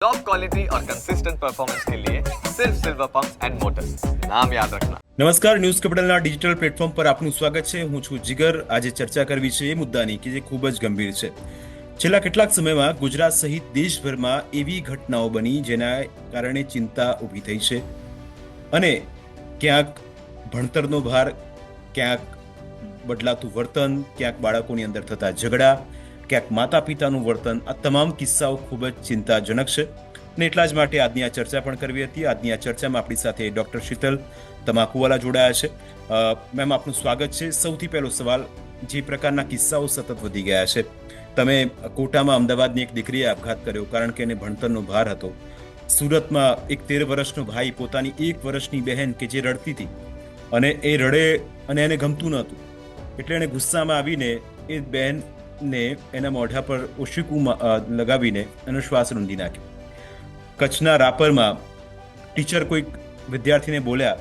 Top quality और consistent performance के लिए सिर्फ सिल्वर पंप एंड मोटर्स नाम याद रखना નમસ્કાર ન્યૂઝ કેપિટલના ડિજિટલ પ્લેટફોર્મ પર આપનું સ્વાગત છે હું છું જીગર આજે ચર્ચા કરવી છે એ મુદ્દાની કે જે ખૂબ જ ગંભીર છે છેલ્લા કેટલાક સમયમાં ગુજરાત સહિત દેશભરમાં એવી ઘટનાઓ બની જેના કારણે ચિંતા ઊભી થઈ છે અને ક્યાંક ભણતરનો ભાર ક્યાંક બદલાતું વર્તન ક્યાંક બાળકોની અંદર થતા ઝઘડા ક્યાંક માતા પિતાનું વર્તન આ તમામ કિસ્સાઓ ખૂબ જ ચિંતાજનક છે. ને એટલા જ માટે આજની આ ચર્ચા પણ કરવી હતી. આજની આ ચર્ચામાં આપણી સાથે ડોક્ટર શીતલ તમાકુવાલા જોડાયા છે. મેમ આપનું સ્વાગત છે. સૌથી પહેલો સવાલ, જે પ્રકારના કિસ્સાઓ સતત વધી ગયા છે. તમે કોટામાં અમદાવાદની એક દીકરીએ આપઘાત કર્યો, કારણ કે એને ભણતરનો ભાર હતો. સુરતમાં એક તેર વર્ષનો ભાઈ પોતાની એક વર્ષની બહેન કે જે રડતી હતી. અને એ રડે અને એને ગમતું નહોતું. એટલે એને ગુસ્સામાં આવીને એ બહેનને એના મોઢા પર ઓશિકું લગાવીને એનો શ્વાસ રૂંધી નાખ્યો. કચ્છના રાપરમાં ટીચર કોઈક વિદ્યાર્થીને બોલ્યા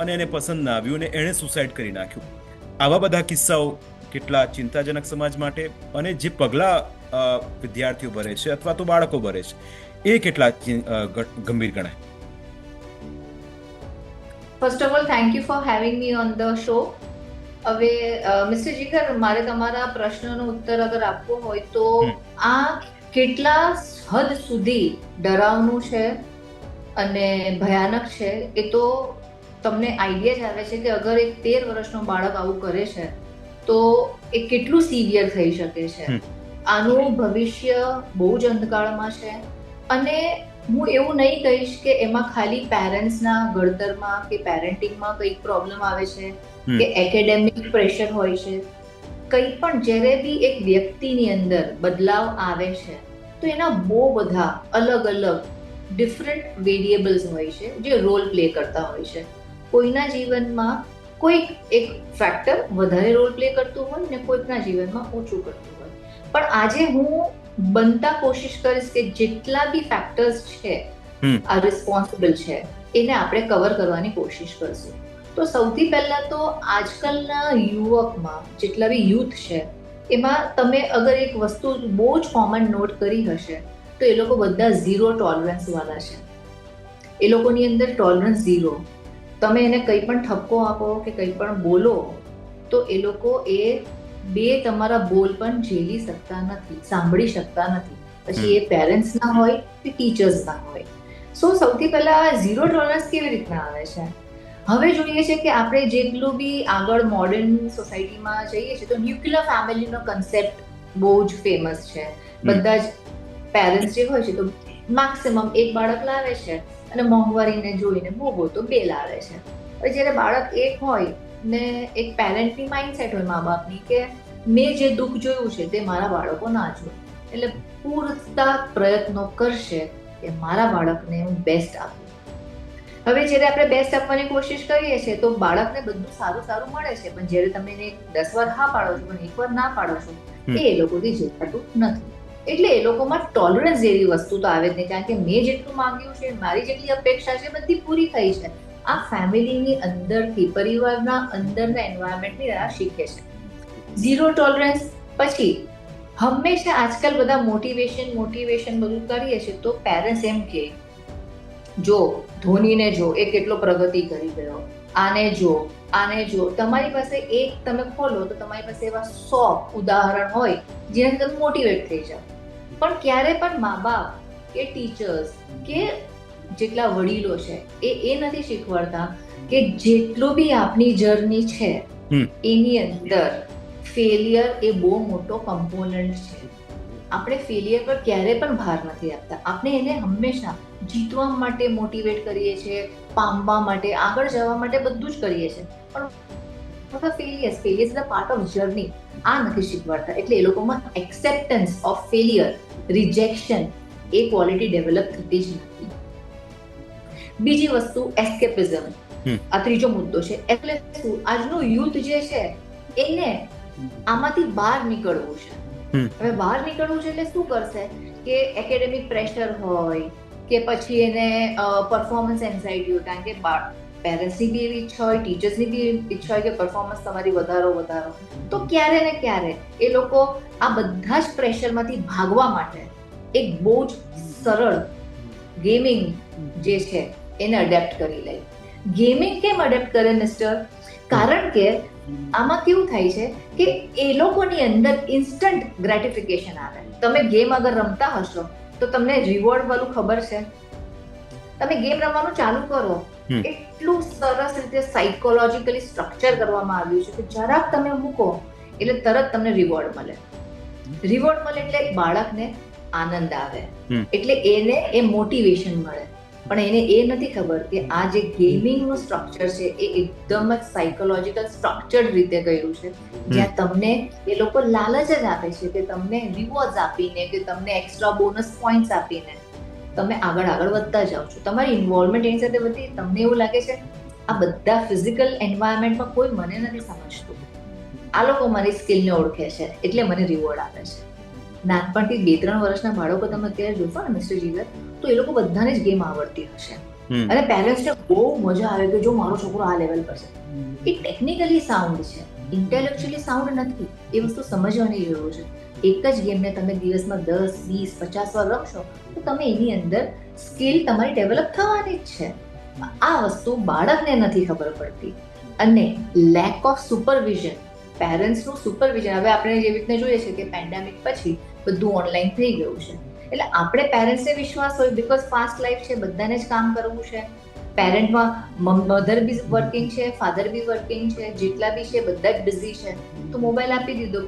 અને એને પસંદ ના આવ્યું અને એણે સુસાઇડ કરી નાખ્યું. આવા બધા કિસ્સાઓ કેટલા ચિંતાજનક સમાજ માટે અને જે પગલાં વિદ્યાર્થીઓ ભરે છે અથવા તો બાળકો ભરે છે, એ કેટલા ગંભીર ગણાય? First of all thank you for having me on the show હવે મિસ્ટર જીગર મારે તમારા પ્રશ્નનો ઉત્તર અગર આપવો હોય તો આ કેટલા હદ સુધી ડરાવનું છે અને ભયાનક છે એ તો તમને આઈડિયા જ આવે છે કે અગર એક તેર વર્ષનો બાળક આવું કરે છે તો એ કેટલું સિવિયર થઈ શકે છે? આનું ભવિષ્ય બહુ જ અંધકાળમાં છે અને હું એવું નહીં કહીશ કે એમાં ખાલી પેરેન્ટ્સના ઘડતરમાં કે પેરેન્ટિંગમાં કંઈક પ્રોબ્લેમ આવે છે કે એકેડેમિક પ્રેશર હોય છે. કંઈ પણ જ્યારે બી એક વ્યક્તિની અંદર બદલાવ આવે છે તો એના બહુ બધા અલગ અલગ ડિફરન્ટ વેરિયેબલ્સ હોય છે જે રોલ પ્લે કરતા હોય છે. કોઈના જીવનમાં કોઈક એક ફેક્ટર વધારે રોલ પ્લે કરતું હોય ને કોઈકના જીવનમાં ઓછું કરતું હોય. પણ આજે હું બનતા કોશિશ કરીશ કે જેટલા બી ફેક્ટર્સ છે આ રિસ્પોન્સિબલ છે એને આપણે કવર કરવાની કોશિશ કરશું. તો સૌથી પહેલા તો આજકાલના યુવકમાં જેટલા બી યુથ છે એમાં તમે અગર એક વસ્તુ બહુ જ કોમન નોટ કરી હશે તો એ લોકો બધા ઝીરો ટોલરન્સ વાળા છે. એ લોકોની અંદર ટોલરન્સ ઝીરો તમે એને કંઈ પણ ઠપકો આપો કે કંઈ પણ બોલો તો એ લોકો એ બે તમારા બોલ પણ ઝેલી શકતા નથી સાંભળી શકતા નથી. પછી એ પેરેન્ટ્સ ના હોય કે ટીચર્સ ના હોય. સો સૌથી પહેલા ઝીરો ટોલરન્સ કેવી રીતના આવે છે? હવે જોઈએ છે કે આપણે જેટલું બી આગળ મોડર્ન સોસાયટીમાં જઈએ છીએ તો ન્યુક્લિયર ફેમિલીનો કન્સેપ્ટ બહુ જ ફેમસ છે. બધા જ પેરેન્ટ્સ જે હોય છે તો મેક્સિમમ એક બાળક લાવે છે અને મોંઘવારીને જોઈને બહુ બહુ તો બે લાવે છે. હવે જ્યારે બાળક એક હોય ને એક પેરેન્ટની માઇન્ડસેટ હોય મા બાપની કે મેં જે દુઃખ જોયું છે તે મારા બાળકો ના જોયું. એટલે પૂરતા પ્રયત્નો કરશે કે મારા બાળકને હું બેસ્ટ આપું. હવે જ્યારે આપણે બેસ્ટ આપવાની કોશિશ કરીએ છીએ તો બાળકને બધું સારું સારું મળે છે. પણ જ્યારે તમે એને દસ વાર હા પાડો છો પણ એક વાર ના પાડો છો એ એ લોકોથી ઝેલાતું નથી. એટલે એ લોકોમાં ટોલરન્સ જેવી વસ્તુ તો આવે જ નહીં. કારણ કે મેં જેટલું માંગ્યું છે મારી જેટલી અપેક્ષા છે બધી પૂરી થઈ છે. આ ફેમિલીની અંદરથી, પરિવારના અંદરના એન્વાયરમેન્ટની રાહ શીખે છે. ઝીરો ટોલરન્સ પછી હંમેશા આજકાલ બધા મોટિવેશન મોટિવેશન બધું કરીએ છીએ તો પેરેન્ટ્સ એમ કે, જો, ધોનીને જો, એ કેટલો પ્રગતિ કરી ગયો આને જો આને જો. તમારી પાસે એક તમે ખોલો તો તમારી પાસે એવા સો ઉદાહરણ હોય જેનાથી તમે મોટિવેટ થઈ જાઓ. પણ ક્યારે પણ મા બાપ કે ટીચર્સ કે જેટલા વડીલો છે એ એ નથી શીખવાડતા કે જેટલો બી આપની જર્ની છે એની અંદર ફેલિયર એ બહુ મોટો કમ્પોનન્ટ છે. આપણે ફેલિયર પર ક્યારે પણ ભાર નથી આપતા. આપણે એને હંમેશા જીતવા માટે મોટિવેટ કરીએ છીએ પામવા માટે આગળ જવા માટે બધું જ કરીએ છીએ. પણ failures failures is a part of journey આ નથી શીખવાડતા. એટલે એ લોકોમાં એક્સેપ્ટન્સ ઓફ ફેલિયર રિજેક્શન એ ક્વોલિટી ડેવલપ થતી જ નથી. બીજી વસ્તુ એસ્કેપિઝમ આ ત્રીજો મુદ્દો છે. એટલે શું? આજનો યુથ જે છે એને આમાંથી બહાર નીકળવું છે. હવે બહાર નીકળવું છે એટલે શું કરશે? કે એકેડેમિક પ્રેશર હોય કે પછી એને પરફોર્મન્સ એન્ઝાઇટી હોય. કારણ કે પેરેન્ટ્સની બી એવી ઈચ્છા હોય ટીચર્સની બી ઈચ્છા હોય કે પરફોર્મન્સ તમારી વધારો વધારો. તો ક્યારે ને ક્યારે એ લોકો આ બધા જ પ્રેશરમાંથી ભાગવા માટે એક બહુ જ સરળ ગેમિંગ જે છે એને અડેપ્ટ કરી લે. ગેમિંગ કેમ અડેપ્ટ કરે મિસ્ટર કારણ કે આમાં કેવું થાય છે કે એ લોકોની અંદર ઇન્સ્ટન્ટ ગ્રેટિફિકેશન આવે. તમે ગેમ અગર રમતા હશો તો તમને રિવોર્ડ વાળું ખબર છે. તમે ગેમ રમવાનું ચાલુ કરો. એટલું સરસ રીતે સાયકોલોજીકલી સ્ટ્રક્ચર કરવામાં આવ્યું છે કે જરાક તમે મૂકો એટલે તરત તમને રિવોર્ડ મળે. રિવોર્ડ મળે એટલે બાળકને આનંદ આવે. એટલે એને એ મોટિવેશન મળે. પણ એને એ નથી ખબર કે આ જે ગેમિંગનું સ્ટ્રક્ચર છે એ એકદમ જ સાયકોલોજીકલ સ્ટ્રક્ચર્ડ રીતે ગયું છે. જ્યાં તમને એ લોકો લાલચ જ આપે છે કે તમને રિવોર્ડ આપીને કે તમને એક્સ્ટ્રા બોનસ પોઈન્ટ્સ આપીને તમે આગળ આગળ વધતા જાઓ છો. તમારી ઇન્વોલ્વમેન્ટ એની સાથે વધી તમને એવું લાગે છે આ બધા ફિઝિકલ એન્વાયરમેન્ટમાં કોઈ મને નથી સમજતું. આ લોકો મારી સ્કિલને ઓળખે છે એટલે મને રિવોર્ડ આપે છે. નાનપણથી બે ત્રણ વર્ષના બાળકો તમે અત્યારે જોશો ને મિસ્ટર જીગર તો એ લોકો બધાને જ ગેમ આવડતી હશે. અને પેરેન્ટ્સને બહુ મજા આવે કે જો મારો છોકરો આ લેવલ પર છે. એ ટેકનિકલી સાઉન્ડ છે. ઇન્ટેલેક્ચ્યુઅલી સાઉન્ડ નથી. એ વસ્તુ સમજવાની જરૂર છે. એક જ ગેમને તમે દિવસમાં દસ વીસ પચાસ વાર રમશો તો તમે એની અંદર સ્કિલ તમારી ડેવલપ થવાની જ છે. આ વસ્તુ બાળકને નથી ખબર પડતી. અને લેક ઓફ સુપરવિઝન પેરેન્ટ્સનું સુપરવિઝન હવે આપણે જેવી રીતને જોઈએ છે કે પેન્ડેમિક પછી બધું ઓનલાઈન થઈ ગયું છે. એટલે આપણે પેરેન્ટ્સને વિશ્વાસ હોય બીકોઝ ફાસ્ટ લાઈફ છે, બધાને જ કામ કરવું છે. પેરેન્ટમાં મધર બી વર્કિંગ છે ફાધર બી વર્કિંગ છે, જેટલા બી છે બધા જ બિઝી છે. તો મોબાઈલ આપી દીધો.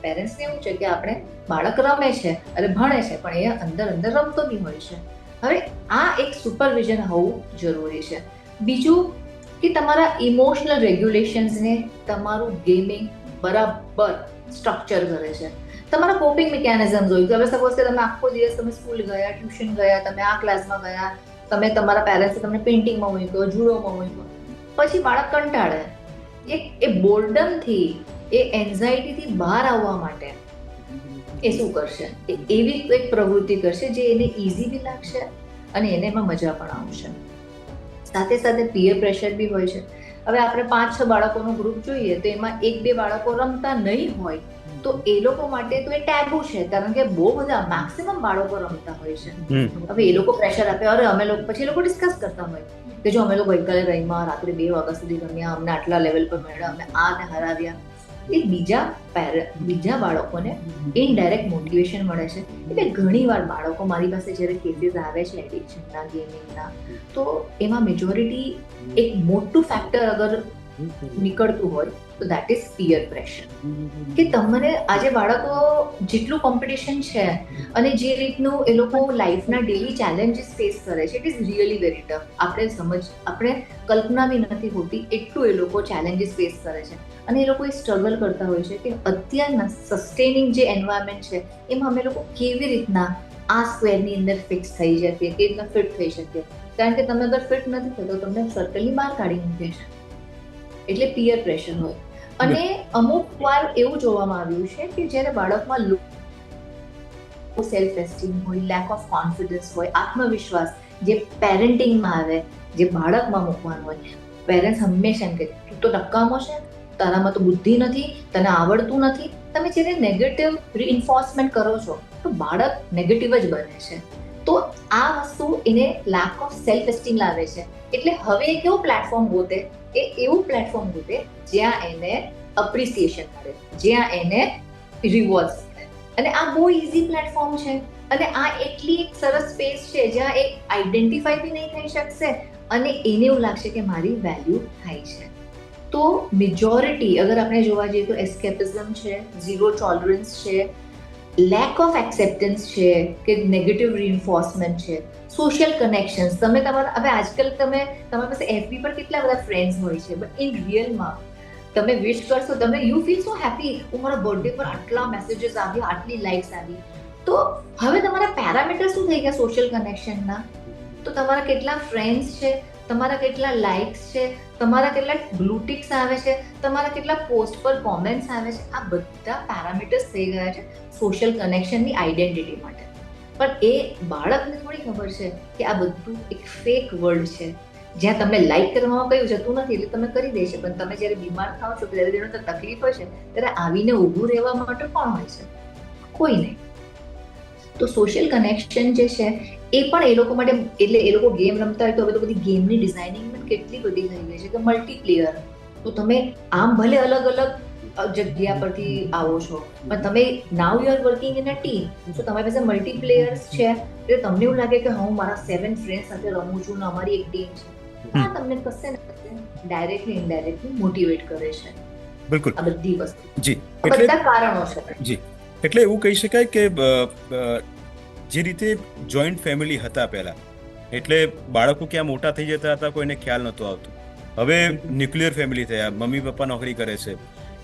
પેરેન્ટ્સને એવું છે કે આપણે બાળક રમે છે અને ભણે છે, પણ એ અંદર અંદર રમતો બી હોય છે. હવે આ એક સુપરવિઝન હોવું જરૂરી છે. બીજું કે તમારા ઇમોશનલ રેગ્યુલેશન્સને તમારું ગેમિંગ બરાબર સ્ટ્રક્ચર કરે છે. તમારા કોપિંગ મિકેનિઝમ્સ હોય. હવે સપોઝ કે તમે આખો દિવસ તમે સ્કૂલ ગયા ટ્યુશન ગયા, તમે આ ક્લાસમાં ગયા, તમે તમારા પેરેન્ટ્સે તમને પેઇન્ટિંગમાં મૂક્યો જુડોમાં મૂક્યો. પછી બાળક કંટાળે. એ એ બોર્ડમથી એ એન્ઝાયટીથી બહાર આવવા માટે એ શું કરશે? એવી એક પ્રવૃત્તિ કરશે જે એને ઇઝી બી લાગશે અને એને એમાં મજા પણ આવશે. સાથે સાથે પિયર પ્રેશર બી હોય છે. હવે આપણે પાંચ છ બાળકોનું ગ્રુપ જોઈએ તો એમાં એક બે બાળકો રમતા નહીં હોય તો એ લોકો માટે તો એ ટેબુ છે કારણ કે બહુ બધા મેક્સિમમ બાળકો રમતા હોય છે. હવે એ લોકો પ્રેશર આપે અરે અમે લોકો પછી એ લોકો ડિસ્કસ કરતા હોય કે જો અમે લોકો ગઈકાલે રહીમાં રાત્રે બે વાગ્યા સુધી રમ્યા અમને આટલા લેવલ પર મળ્યા અમે આ ને હરાવ્યા. એ બીજા બીજા બાળકોને ઇનડાયરેક્ટ મોટિવેશન મળે છે. એટલે ઘણી વાર બાળકો મારી પાસે જ્યારે કેસીસ આવે છે એડિક્શનના ગેમિંગના તો એમાં મેજોરિટી એક મોટું ફેક્ટર અગર નીકળતું હોય, તો દેટ ઇઝ પિયર પ્રેશર કે તમને આજે બાળકો જેટલું કોમ્પિટિશન છે અને જે રીતનું એ લોકો લાઈફના ડેલી ચેલેન્જીસ ફેસ કરે છે it is really very tough આપણે સમજ, આપણે કલ્પના બી નથી હોતી એટલું એ લોકો ચેલેન્જીસ ફેસ કરે છે. અને એ લોકો એ સ્ટ્રગલ કરતા હોય છે કે અત્યારના સસ્ટેનિંગ જે એન્વાયરમેન્ટ છે, એમાં અમે લોકો કેવી રીતના આ સ્ક્વેરની અંદર ફિક્સ થઈ શકીએ, કેવી રીતના ફિટ થઈ શકીએ? કારણ કે તમે અગર ફિટ નથી થતો તમને સર્કલની બહાર કાઢી મૂકે છે એટલે પિયર પ્રેશર હોય. અને અમુક વાર એવું જોવામાં આવ્યું છે કે જ્યારે બાળકમાં સેલ્ફ એસ્ટીમ હોય લેક ઓફ કોન્ફિડન્સ હોય આત્મવિશ્વાસ જે પેરેન્ટિંગમાં આવે જે બાળકમાં મૂકવાનું હોય પેરેન્ટ્સ હંમેશા એમ કે તું તો નકામો છે તારામાં તો બુદ્ધિ નથી તને આવડતું નથી. તમે જ્યારે નેગેટિવ રિઇન્ફોર્સમેન્ટ કરો છો તો બાળક નેગેટિવ જ બને છે. તો આ વસ્તુ એને લેક ઓફ સેલ્ફ એસ્ટીમ લાવે છે. એટલે હવે કેવો કેવું પ્લેટફોર્મ ગોતે? એ એવું પ્લેટફોર્મ રૂપે જ્યાં એને અપ્રિસિએશન મળે, જ્યાં એને રિવોર્ડ્સ મળે. અને આ બહુ ઇઝી પ્લેટફોર્મ છે. અને આ એટલી એક સરસ સ્પેસ છે જ્યાં એ આઈડેન્ટિફાઈ બી નહીં થઈ શકશે અને એને એવું લાગશે કે મારી વેલ્યુ થાય છે. તો મેજોરિટી અગર આપણે જોવા જઈએ તો એસ્કેપિઝમ છે ઝીરો ટોલરન્સ છે લેક ઓફ એક્સેપ્ટન્સ છે કે નેગેટિવ રિન્ફોર્સમેન્ટ છે સોશિયલ કનેક્શન્સ તમે તમારા, હવે આજકાલ તમે, તમારી પાસે એફબી પર કેટલા બધા ફ્રેન્ડ્સ હોય છે બટ ઇન રિયલમાં તમે વિશ કરશો, તમે યુ ફીલ સો હેપી હું મારા બર્થડે પર આટલા મેસેજીસ આવ્યા, આટલી લાઇક્સ આવી. તો હવે તમારા પેરામીટર શું થઈ ગયા સોશિયલ કનેક્શનના તો તમારા કેટલા ફ્રેન્ડ્સ છે? તમારા કેટલા લાઇક્સ છે, તમારા કેટલા બ્લુટિક્સ આવે છે, તમારા કેટલા પોસ્ટ પર કોમેન્ટ્સ આવે છે, આ બધા પેરામીટર્સ થઈ ગયા છે સોશિયલ કનેક્શનની આઈડેન્ટિટી માટે. પણ એ બાળકને થોડી ખબર છે કે આ બધું એક ફેક વર્લ્ડ છે. જ્યાં તમને લાઇક કરવામાં કયું જતું નથી એટલે તમે કરી દેશે પણ તમે જ્યારે બીમાર થાવ છો ત્યારે તકલીફ હોય છે ત્યારે આવીને ઊભું રહેવા માટે કોણ હોય છે? કોઈ નહીં. તો સોશિયલ કનેક્શન જે છે એ પણ એ લોકો માટે એટલે એ લોકો ગેમ રમતા હોય તો હવે તો બધી ગેમની ડિઝાઇનિંગ પણ કેટલી બધી થઈ ગઈ છે કે મલ્ટીપ્લેયર તો તમે આમ ભલે અલગ અલગ જગ્યા પરથી આવો છો પણ તમે now you are working in a team તો તમારી પાસે મલ્ટીપ્લેયર્સ છે. એટલે તમને એવું લાગે કે હું મારા સેવન ફ્રેન્ડ સાથે રમું છું ને અમારી એક ટીમ છે. આ તમને કશે ને કશે ડાયરેક્ટલી ઇનડાયરેક્ટલી મોટિવેટ કરે છે. બિલકુલ. આ બધી વસ્તુ. જી બધા કારણો છે. જી. એટલે એવું કહી શકાય કે જે રીતે જોઈન્ટ ફેમિલી હતા પહેલા, એટલે બાળકો ક્યાં મોટા થઈ જતા હતા કોઈને ખ્યાલ નહોતો આવતો. હવે ન્યુક્લિયર ફેમિલી થયા, મમ્મી પપ્પા નોકરી કરે છે,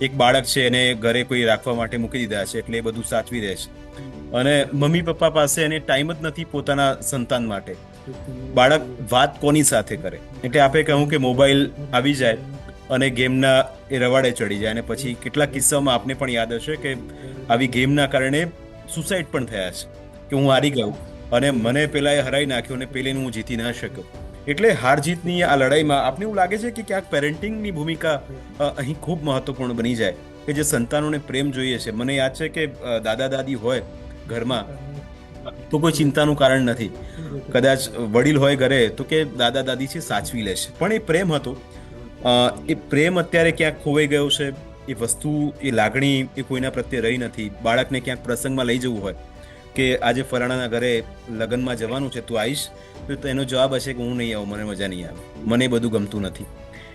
એક બાળક છે એને ઘરે કોઈ રાખવા માટે મૂકી દીધા છે, એટલે એ બધું સાચવી રહે છે. અને મમ્મી પપ્પા પાસે એને ટાઈમ જ નથી પોતાના સંતાન માટે. બાળક વાત કોની સાથે કરે? એટલે આપણે કહું કે મોબાઈલ આવી જાય અને ગેમના એ રવાડે ચડી જાય. અને પછી કેટલાક કિસ્સામાં આપને પણ યાદ હશે કે આવી ગેમના કારણે સુસાઇડ પણ થયા છે, કે હું હારી ગયો અને મને પેલા એ હરાઈ નાખ્યો અને પેલેને હું જીતી ના શક્યો. એટલે હાર જીતની આ લડાઈમાં આપને એવું લાગે છે કે ક્યાંક પેરેન્ટિંગની ભૂમિકા અહીં ખૂબ મહત્વપૂર્ણ બની જાય, કે જે સંતાનોને પ્રેમ જોઈએ છે. મને યાદ છે કે દાદા દાદી હોય ઘરમાં, તો કોઈ ચિંતાનું કારણ નથી. કદાચ વડીલ હોય ઘરે તો કે દાદા દાદી છે સાચવી લેશે પણ એ પ્રેમ હતો. એ પ્રેમ અત્યારે ક્યાંક ખોવાઈ ગયો છે, એ વસ્તુ, એ લાગણી એ કોઈના પ્રત્યે રહી નથી. બાળકને ક્યાંક પ્રસંગમાં લઈ જવું હોય કે આજે ફલાણાના ઘરે લગ્નમાં જવાનું છે, તું આવીશ, તો એનો જવાબ હશે કે હું નહીં આવું, મને મજા નહીં આવે. મને બધું ગમતું નથી.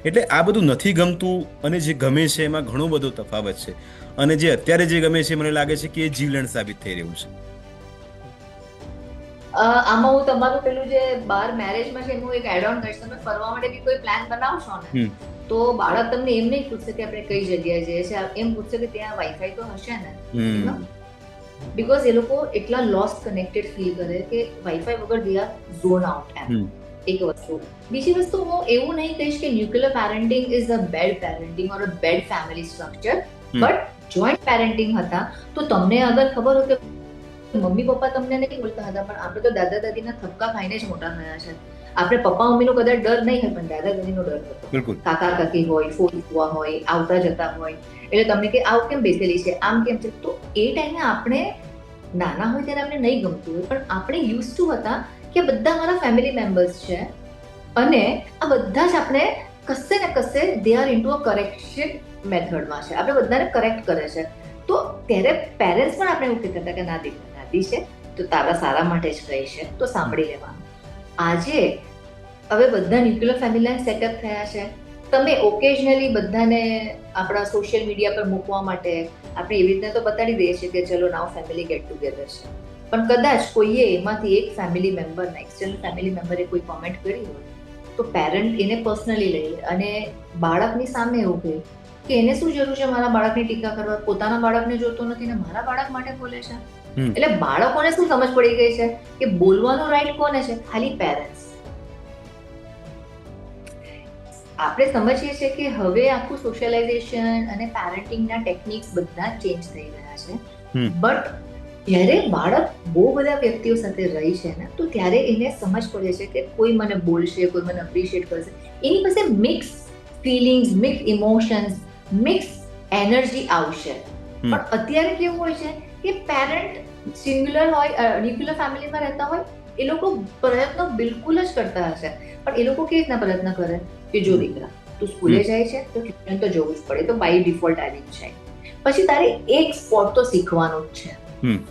એટલે આ બધું નથી ગમતું અને જે ગમે છે એમાં ઘણો બધો તફાવત છે. અને જે અત્યારે જે ગમે છે, મને લાગે છે કે એ જીવલેણ સાબિત થઈ રહ્યું છે. આમાં હું તમારું પેલું જે બાર મેરેજમાં છે એનું એક એડ ઓન કરીશ. તમે ફરવા માટે બી કોઈ પ્લાન બનાવશો ને તો બાળક તમને એમ નહીં પૂછશે કે આપણે કઈ જગ્યાએ જઈએ છીએ. એમ પૂછશે કે ત્યાં વાઈફાઈ તો હશે ને? બીકોઝ એ લોકો એટલા લોસ્ટ કનેક્ટેડ ફીલ કરે કે વાઈફાઈ વગર દે આર ઝોન આઉટ એમ. એક વસ્તુ. બીજી વસ્તુ હું એવું નહીં કહીશ કે nuclear parenting is a bad parenting or a bad family structure but joint parenting હતા તો તમને અગર ખબર હોય કે મમ્મી પપ્પા તમને નહીં બોલતા હતા પણ આપણે તો દાદા દાદીના થપકા ખાઈને જ મોટા થયા છે. આપણે પપ્પા મમ્મીનો કદાચ ડર નહીં હોય પણ દાદા દાદીનો ડર હતો. કાકા કાકી હોય ફુવા હોય આવતા જતા હોય. એટલે તમને કે આવું કેમ બેસેલી છે આમ કેમ છે? તો એ ટાઈમે આપણે નાના હોય ત્યારે આપણે નહીં ગમતું હોય પણ આપણે યુઝ ટુ હતા કે બધા મારા ફેમિલી મેમ્બર્સ છે. અને આ બધા જ આપણે કશે ને કશે they are into a correction મેથડમાં છે. આપણે બધાને કરેક્ટ કરે છે. તો ત્યારે પેરેન્ટ્સ પણ આપણે એવું કહેતા હતા કે ના દીકરા દાદી છે, તો તારા સારા માટે જ કહી છે, તો સાંભળી લેવાનું. આજે હવે બધા ન્યુક્લિયર ફેમિલી સેટઅપ થયા છે. તમે ઓકેઝનલી બધાને આપણા સોશિયલ મીડિયા પર મૂકવા માટે આપણે એવી રીતના તો બતાડી દઈએ છીએ કે ચલો નાવ ફેમિલી ગેટ ટુગેધર છે. પણ કદાચ કોઈએ એમાંથી એક ફેમિલી મેમ્બરના એક્સટર્નલ ફેમિલી મેમ્બરે કોઈ કોમેન્ટ કરી હોય, તો પેરેન્ટ એને પર્સનલી લઈ અને બાળકની સામે એવું કહે કે એને શું જરૂર છે મારા બાળકની ટીકા કરવા? પોતાના બાળકને જોતો નથી ને મારા બાળક માટે બોલે છે. એટલે બાળકોને શું સમજ પડી ગઈ છે કે બોલવાનો રાઈટ કોને છે? ખાલી પેરેન્ટ્સ આપણે સમજીએ છીએ કે હવે આખું સોશિયલાઇઝેશન અને પેરેન્ટિંગના ટેકનિક્સ બધા ચેન્જ થઈ ગયા છે. બટ જ્યારે બાળક બહુ બધા વ્યક્તિઓ સાથે રહી છે ને તો ત્યારે એને સમજ પડે છે કે કોઈ મને બોલશે કોઈ મને અપ્રિશિએટ કરશે. એની પાસે mix feelings mix emotions mix energy આવશે. પણ અત્યારે કેવું હોય છે કે પેરેન્ટ સિંગ્યુલર હોય ન્યુક્લિયર ફેમિલીમાં રહેતા હોય એ લોકો પ્રયત્નો બિલકુલ જ કરતા હશે પણ એ લોકો કેવી રીતના પ્રયત્ન કરે કે જો દીકરા તું સ્કૂલે જાય છે તો ટ્યુશન તો જવું જ પડે તો બાય ડિફોલ્ટ આવી જ જાય પછી તારે એક સ્પોર્ટ તો શીખવાનો જ છે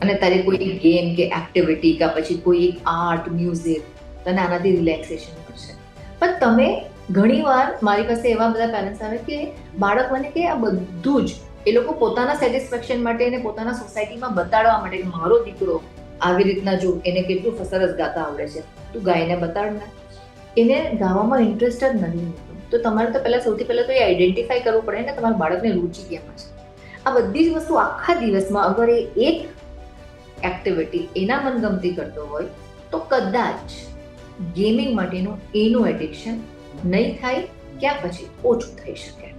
અને તારે કોઈ ગેમ કે એક્ટિવિટી કે પછી કોઈ એક આર્ટ મ્યુઝિક તને આનાથી રિલેક્સેશન મળશે। પણ તમે ઘણીવાર મારી પાસે એવા બધા પેરેન્ટ્સ આવે કે બાળક મને કે આ બધું જ એ લોકો પોતાના સેટિસ્ફેક્શન માટે અને પોતાના સોસાયટીમાં બતાડવા માટે મારો દીકરો આવી રીતના જો એને કેટલું સરસ ગાતા આવડે છે, તું ગાઈને બતાડ ને. એને ગાવામાં ઇન્ટરેસ્ટ જ નથી તો તમારે તો પહેલાં સૌથી પહેલાં તો એ આઈડેન્ટિફાઈ કરવું પડે ને તમારા બાળકને રુચિ કેમાં છે આ બધી જ વસ્તુ આખા દિવસમાં અગર એ એક એક્ટિવિટી એના મનગમતી કરતો હોય, તો કદાચ ગેમિંગ માટેનું એનું એડિક્શન નહીં થાય, ક્યાં પછી ઓછું થઈ શકે.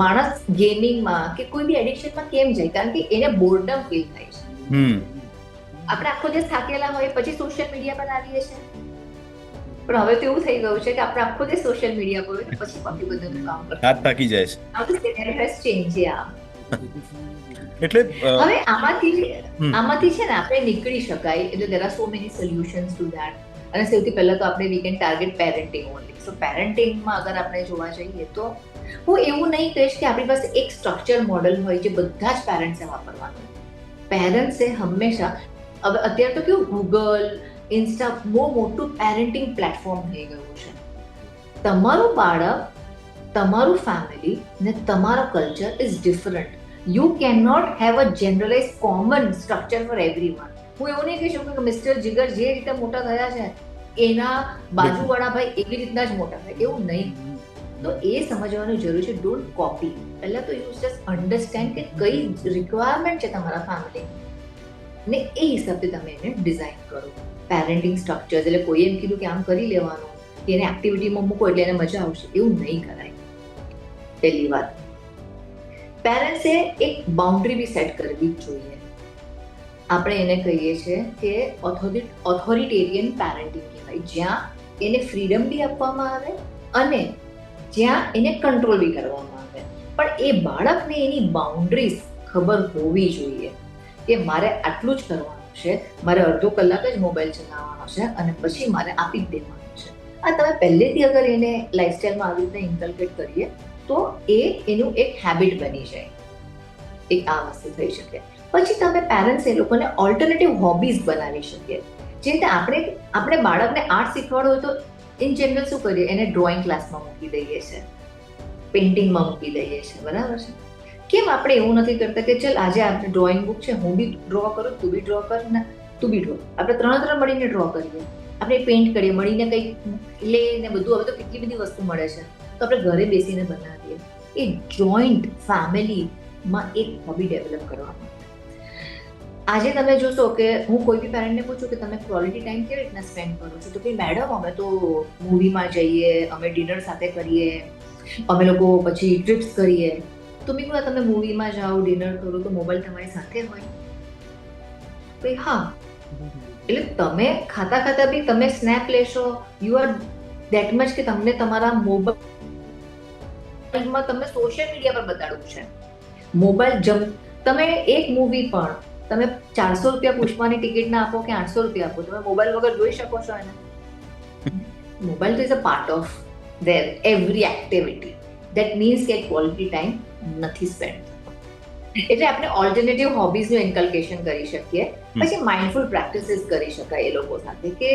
માણસ ગેમિંગમાં કે કોઈ બી એડિક્શનમાં કેમ જાય? કારણ કે એને બોર્ડમ ફીલ થાય છે. આપણે આખો દિવસ થાકેલા હોય પછી સોશિયલ મીડિયા પર આવીએ છીએ. પણ હવે તો એવું થઈ ગયું છે કે આપણે આખો દિવસ સોશિયલ મીડિયા પર હોય પછી બાકી બધું કામ કરતા હાથ થાકી જાય છે. has changed, yeah. એટલે હવે આમાંથી આમાંથી છે ને આપણે નીકળી શકાય. એટલે there are so many solutions to that અને સૌથી પહેલા તો આપણે we can target parenting only પેરેન્ટિંગમાં અગર આપણે જોવા જઈએ તો હું એવું નહીં કહીશ કે આપણી પાસે એક સ્ટ્રક્ચર મોડલ હોય જે બધા જ પેરેન્ટ્સે વાપરવાનું પેરેન્ટ્સે હંમેશા, હવે અત્યારે તો કેવું ગૂગલ ઇન્સ્ટા બહુ મોટું પેરેન્ટિંગ પ્લેટફોર્મ થઈ ગયું છે. તમારું બાળક, તમારું ફેમિલી ને તમારો culture is different you can not have a generalize common structure for everyone હું એવું નહીં કહી શકું કે મિસ્ટર જીગર જે રીતે મોટા થયા છે એના બાજુવાળા ભાઈ એવી રીતના જ મોટા થાય એવું નહીં. તો એ સમજવાની જરૂર છે ડોન્ટ કોપી પહેલા તો યુ જસ્ટ અન્ડરસ્ટેન્ડ કે કઈ રિક્વાયરમેન્ટ છે તમારા ફેમિલી ને એ હિસાબથી તમે એને ડિઝાઇન કરો. પેરેન્ટિંગ સ્ટ્રક્ચર એટલે કોઈ એમ કીધું કે આમ કરી લેવાનું કે એને એક્ટિવિટીમાં મૂકો એટલે એને મજા આવશે એવું નહીં કરાય. પહેલી વાત. પેરેન્ટ્સે એક બાઉન્ડ્રી બી સેટ કરવી જ જોઈએ. આપણે એને કહીએ છીએ કે ઓથોરિટેરિયન પેરેન્ટિંગ કહેવાય જ્યાં એને ફ્રીડમ બી આપવામાં આવે અને જ્યાં એને કંટ્રોલ બી કરવામાં આવે. પણ એ બાળકને એની બાઉન્ડ્રીઝ ખબર હોવી જોઈએ કે મારે આટલું જ કરવાનું છે, મારે અડધો કલાક જ મોબાઈલ ચલાવવાનો છે અને પછી મારે આપી જ દેવાનું છે. આ તમે પહેલેથી અગર એને લાઈફસ્ટાઈલમાં આવી રીતે ઇન્કલ્કેટ કરીએ, તો એ એનું એક હેબિટ બની જાય. એક આ વસ્તુ થઈ શકે. પછી તમે પેરેન્ટ્સ એ લોકોને ઓલ્ટરનેટિવ હોબીઝ બનાવી શકીએ. જે રીતે આપણે આપણે બાળકને આર્ટ શીખવાડવું હોય તો ઇન જનરલ શું કરીએ? એને ડ્રોઈંગ ક્લાસમાં મૂકી દઈએ છે. પેઇન્ટિંગમાં મૂકી દઈએ છે. બરાબર છે? કેમ આપણે એવું નથી કરતા કે ચલ આજે આપણે ડ્રોઈંગ બુક છે, હું બી ડ્રો કરું, તું બી ડ્રો કર, ને, તું બી ડ્રો આપણે ત્રણ ત્રણ મળીને ડ્રો કરીએ. આપણે પેઇન્ટ કરીએ, મળીને કંઈક ને બધું, હવે તો કેટલી બધી વસ્તુ મળે છે. તો આપણે ઘરે બેસીને બનાવીએ. એ જોઈન્ટ ફેમિલીમાં એક હોબી ડેવલપ કરવામાં આજે તમે જોશો કે હું કોઈ બી પેરેન્ટને પૂછું કે તમે ક્વોલિટી ટાઈમ કેવી રીતના સ્પેન્ડ કરો છો? તો કે મેડમ અમે તો મૂવીમાં જઈએ, અમે ડિનર સાથે કરીએ, અમે લોકો પછી ટ્રિપ્સ કરીએ. તો મેં કહ્યું તમે મૂવીમાં જાઓ ડિનર કરો, તો મોબાઈલ તમારી સાથે હોય. તો હા. એટલે તમે ખાતા ખાતા બી તમે સ્નેપ લેશો. યુ આર દેટ મચ કે તમને તમારા મોબાઈલમાં તમને સોશિયલ મીડિયા પર બતાડવું છે. મોબાઈલ જમ, તમે એક મૂવી પણ તમે ચારસો રૂપિયા પુષ્પાની ટિકિટ ના આપો કે આઠસો રૂપિયા આપો? તમે મોબાઈલ વગર જોઈ શકો છો એને? મોબાઈલ તો is a part of their every activity that means કે ક્વોલિટી ટાઈમ નથી સ્પેન્ડ એટલે આપણે ઓલ્ટરનેટિવ હોબીઝનું ઇન્કલ્કેશન કરી શકીએ. પછી માઇન્ડફુલ પ્રેક્ટિસીસ કરી શકાય એ લોકો સાથે કે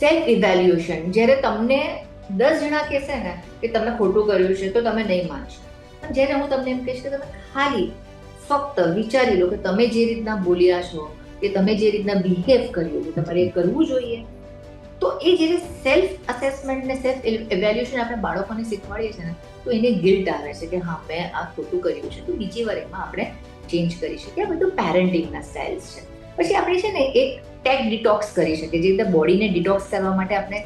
સેલ્ફ ઇવેલ્યુએશન જ્યારે તમને દસ જણા કહેશે ને કે તમે ખોટું કર્યું છે તો તમે નહીં માનશો. પણ જ્યારે હું તમને એમ કહીશ કે તમે ખાલી ફક્ત વિચારી લો કે તમે જે રીતના બોલ્યા છો, કે તમે જે રીતના બિહેવ કર્યું, કે તમારે એ કરવું જોઈએ. તો એ જ્યારે સેલ્ફ અસેસમેન્ટ ને સેલ્ફ ઇવેલ્યુએશન આપણે બાળકોને શીખવાડીએ છીએ ને, તો એને ગિલ્ટ આવે છે કે હા, મેં આ ખોટું કર્યું છે. તો બીજી વાર એમાં આપણે ચેન્જ કરી શકીએ. આ બધું પેરેન્ટિંગના સ્ટાઇલ્સ છે. પછી આપણે છે ને એક ટેક ડિટોક્સ કરી શકીએ. જે રીતે બોડીને ડિટોક્સ કરવા માટે આપણે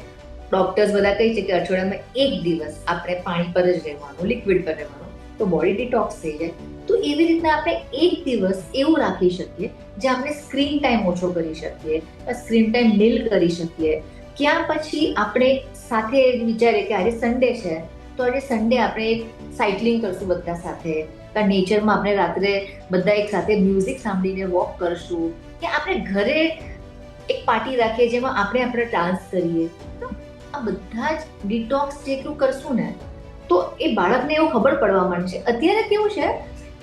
ડોક્ટર્સ બધા કહે છે કે અઠવાડિયામાં એક દિવસ આપણે પાણી પર જ રહેવાનું લિક્વિડ પર રહેવાનું. તો બોડી ડિટોક્સ થઈ જાય. તો એવી રીતના આપણે એક દિવસ એવું રાખી શકીએ જે આપણે સ્ક્રીન ટાઈમ ઓછો કરી શકીએ સ્ક્રીન ટાઈમ નીલ કરી શકીએ. ક્યાં પછી આપણે સાથે વિચારીએ કે આજે સન્ડે છે, તો આજે સન્ડે આપણે એક સાયકલિંગ કરશું બધા સાથે. કારણ નેચરમાં આપણે રાત્રે બધા એક સાથે મ્યુઝિક સાંભળીને વોક કરશું. કે આપણે ઘરે એક પાર્ટી રાખીએ જેમાં આપણે આપણે ડાન્સ કરીએ. તો આ બધા જ ડિટોક્સ જેટલું કરશું ને, તો એ બાળકને એવું ખબર પડવા માંડશે. અત્યારે કેવું છે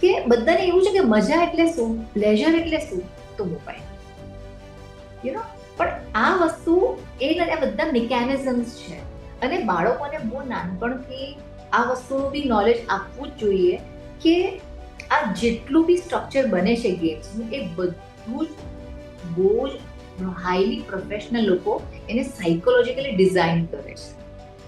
કે બધાને એવું છે કે મજા એટલે શું? પ્લેઝર એટલે શું? તો મોબાઈલ યુ નો પણ આ વસ્તુ એ બધા મિકેનિઝમ્સ છે. અને બાળકોને બહુ નાનપણથી આ વસ્તુનું બી નોલેજ આપવું જ જોઈએ કે આ જેટલું બી સ્ટ્રક્ચર બને છે ગેમ્સનું એ બધું જ બહુ જ હાઈલી પ્રોફેશનલ લોકો એને સાયકોલોજીકલી ડિઝાઇન કરે છે.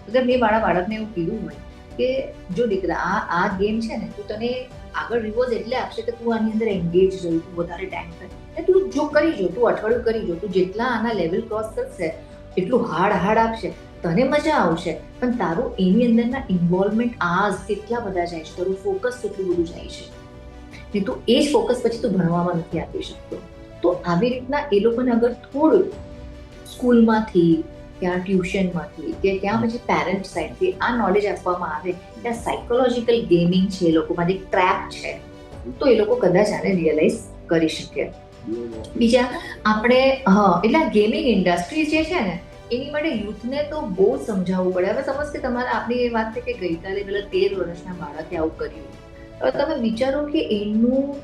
અગર મેં મારા બાળકને એવું કીધું હોય કે જો દીકરા, આ આ ગેમ છે ને, તું તને આગળ રિવોર્સ એટલે આપશે કે તું આની અંદર એન્ગેજ રહ્યું, તું વધારે ટાઈમ કર ને તું જો કરી જો, તું અઠવાડિયું કરી જો, તું જેટલા આના લેવલ ક્રોસ કરશે, એટલું હાર્ડ હાર્ડ આપશે. તને મજા આવશે, પણ તારું એની અંદરના ઇન્વોલ્વમેન્ટ આઝ કેટલા બધા જાય છે, તારું ફોકસ કેટલું બધું જાય છે. ને તું એ જ ફોકસ પછી તું ભણવામાં નથી આપી શકતો. તો આવી રીતના એ લોકોને અગર થોડું સ્કૂલમાંથી ત્યાં ટ્યુશનમાંથી, કે ત્યાં પછી પેરેન્ટ સાઈડથી આ નોલેજ આપવામાં આવે કે આ સાયકોલોજીકલ ગેમિંગ છે, એ લોકોમાં એક ટ્રેપ છે, તો એ લોકો કદાચ આને રિયલાઇઝ કરી શકે. બીજા, આપણે, હા, એટલે ગેમિંગ ઇન્ડસ્ટ્રી જે છે ને, એની માટે યુથને તો બહુ સમજાવવું પડે. હવે સમજ કે તમારે આપણી એ વાત છે કે ગઈકાલે પેલા તેર વર્ષના બાળકે આવું કર્યું. હવે તમે વિચારો કે એનું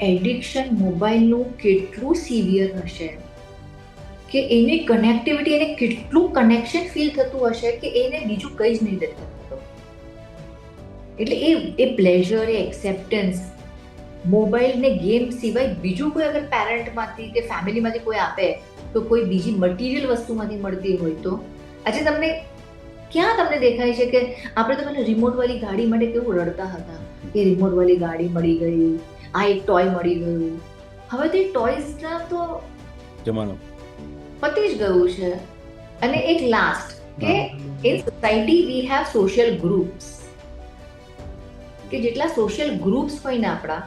એડિક્શન મોબાઈલનું કેટલું સિવિયર હશે? કે એની કનેક્ટિવિટી એને કેટલું કનેક્શન ફીલ થતું હશે કે એને બીજું કંઈ જ નહીં દેખાતું એટલે એ એ પ્લેઝર એ એક્સેપ્ટન્સ મોબાઈલ ને ગેમ સિવાય બીજું કોઈ અગર પેરેન્ટમાંથી કે ફેમિલીમાંથી કોઈ આપે, તો કોઈ બીજી મટીરિયલ વસ્તુમાંથી મળતી હોય તો, આજે તમને ક્યાં તમને દેખાય છે કે આપણે તો મને રિમોટ વાળી ગાડી માટે કેવું રડતા હતા કે રિમોટ વાળી ગાડી મળી ગઈ, આ એક ટોય મળી ગયું. હવે તે ટોયઝના તો જમાનો. પતી જ ગયું છે. અને એક લાસ્ટ કે in society we have social groups કે જેટલા સોશિયલ ગ્રુપ્સ હોય ને આપણા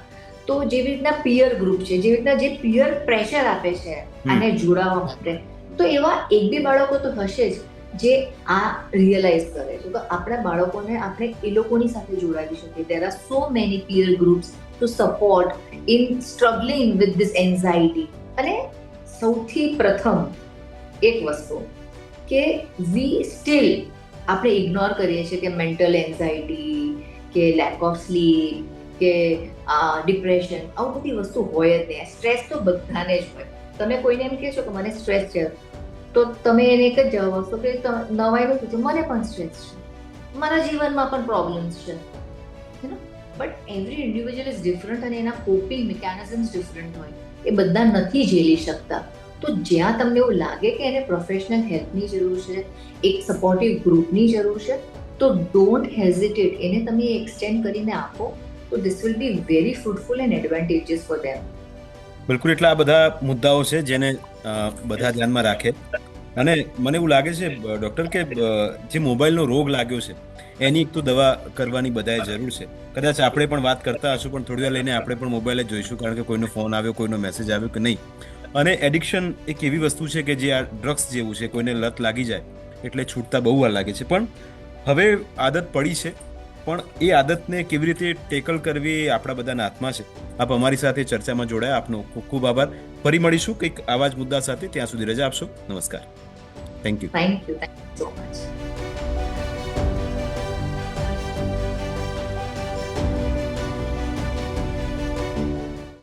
તો જેવી રીતના પિયર ગ્રુપ છે જેવી રીતના જે પિયર પ્રેશર આપે છે આને જોડાવા માટે. તો એવા એક બે બાળકો તો હશે જ જે આ રિયલાઇઝ કરે છે. તો આપણા બાળકોને આપણે એ લોકોની સાથે જોડાવી શકીએ. There are so many peer groups to support in struggling with this anxiety અને સૌથી પ્રથમ એક વસ્તુ, કે વી સ્ટીલ આપણે ઇગ્નોર કરીએ છીએ કે મેન્ટલ એન્ઝાઇટી કે લેક ઓફ સ્લીપ કે ડિપ્રેશન આવું બધી વસ્તુ હોય જ નહીં. સ્ટ્રેસ તો બધાને જ હોય. તમે કોઈને એમ કહેશો કે મને સ્ટ્રેસ છે, તો તમે એને એક જ જવાબ આપશો કે નવાઈનું પૂછો, મને પણ સ્ટ્રેસ છે. મારા જીવનમાં પણ પ્રોબ્લેમ્સ છે. But every individual is different અને એના કોપિંગ મિકેનિઝમ્સ ડિફરન્ટ હોય. એ બધા નથી ઝેલી શકતા. તો જ્યાં તમને એવું લાગે કે એને પ્રોફેશનલ હેલ્પની જરૂર છે, એક સપોર્ટિવ ગ્રુપની જરૂર છે, તો ડોન્ટ હેઝિટેટ એને તમે એક્સટેન્ડ કરીને આપો, તો this will be very fruitful and advantages for them બિલકુલ, એટલા આ બધા મુદ્દાઓ છે જેને બધા ધ્યાનમાં રાખે. અને મને એવું લાગે છે ડૉક્ટર કે જે મોબાઈલનો રોગ લાગ્યો છે, એની એક તો દવા કરવાની બધાએ જરૂર છે. કદાચ આપણે પણ વાત કરતા હશું, પણ થોડી વાર લઈને આપણે પણ મોબાઈલ જોઈશું, કારણ કે કોઈનો ફોન આવ્યો, કોઈનો મેસેજ આવ્યો કે નહીં. અને એડિક્શન એક એવી વસ્તુ છે કે જે આ ડ્રગ્સ જેવું છે, કોઈને લત લાગી જાય, એટલે છૂટતા બહુ વાર લાગે છે. પણ હવે આદત પડી છે, પણ એ આદતને કેવી રીતે ટેકલ કરવી એ આપણા બધાના હાથમાં છે. આપ અમારી સાથે ચર્ચામાં જોડાયા, આપનો ખૂબ ખૂબ આભાર. ફરી મળીશું કંઈક આવા જ મુદ્દા સાથે. ત્યાં સુધી રજા આપશો. નમસ્કાર. Thank you thank you so much